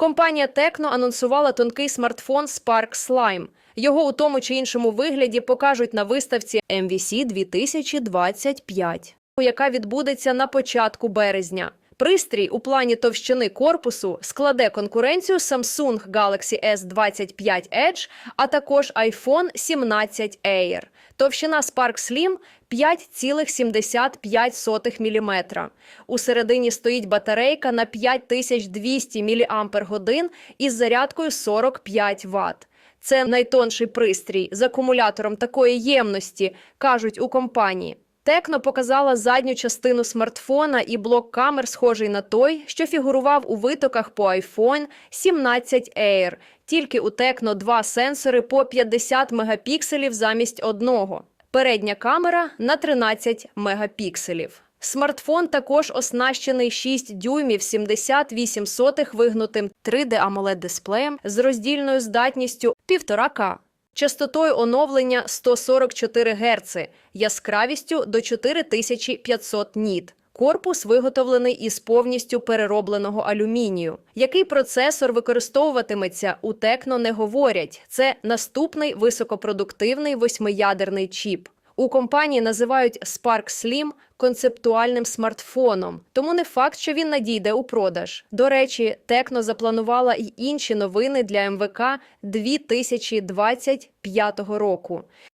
Компанія Tecno анонсувала тонкий смартфон Spark Slime. Його у тому чи іншому вигляді покажуть на виставці MVC 2025, яка відбудеться на початку березня. Пристрій у плані товщини корпусу складе конкуренцію Samsung Galaxy S25 Edge, а також iPhone 17 Air. Товщина Spark Slim 5,75 мм. У середині стоїть батарейка на 5200 мАч із зарядкою 45 Вт. Це найтонший пристрій з акумулятором такої ємності, кажуть у компанії. Текно показала задню частину смартфона і блок камер, схожий на той, що фігурував у витоках по iPhone 17 Air. Тільки у Текно два сенсори по 50 мегапікселів замість одного. Передня камера на 13 мегапікселів. Смартфон також оснащений 6 дюймів 78 сотих вигнутим 3D AMOLED дисплеєм з роздільною здатністю 1,5К, частотою оновлення 144 Гц, яскравістю до 4500 ніт. Корпус виготовлений із повністю переробленого алюмінію. Який процесор використовуватиметься у Текно не говорять. Це наступний високопродуктивний восьмиядерний чіп. У компанії називають Spark Slim концептуальним смартфоном, тому не факт, що він надійде у продаж. До речі, Текно запланувала й інші новини для МВК 2025 року.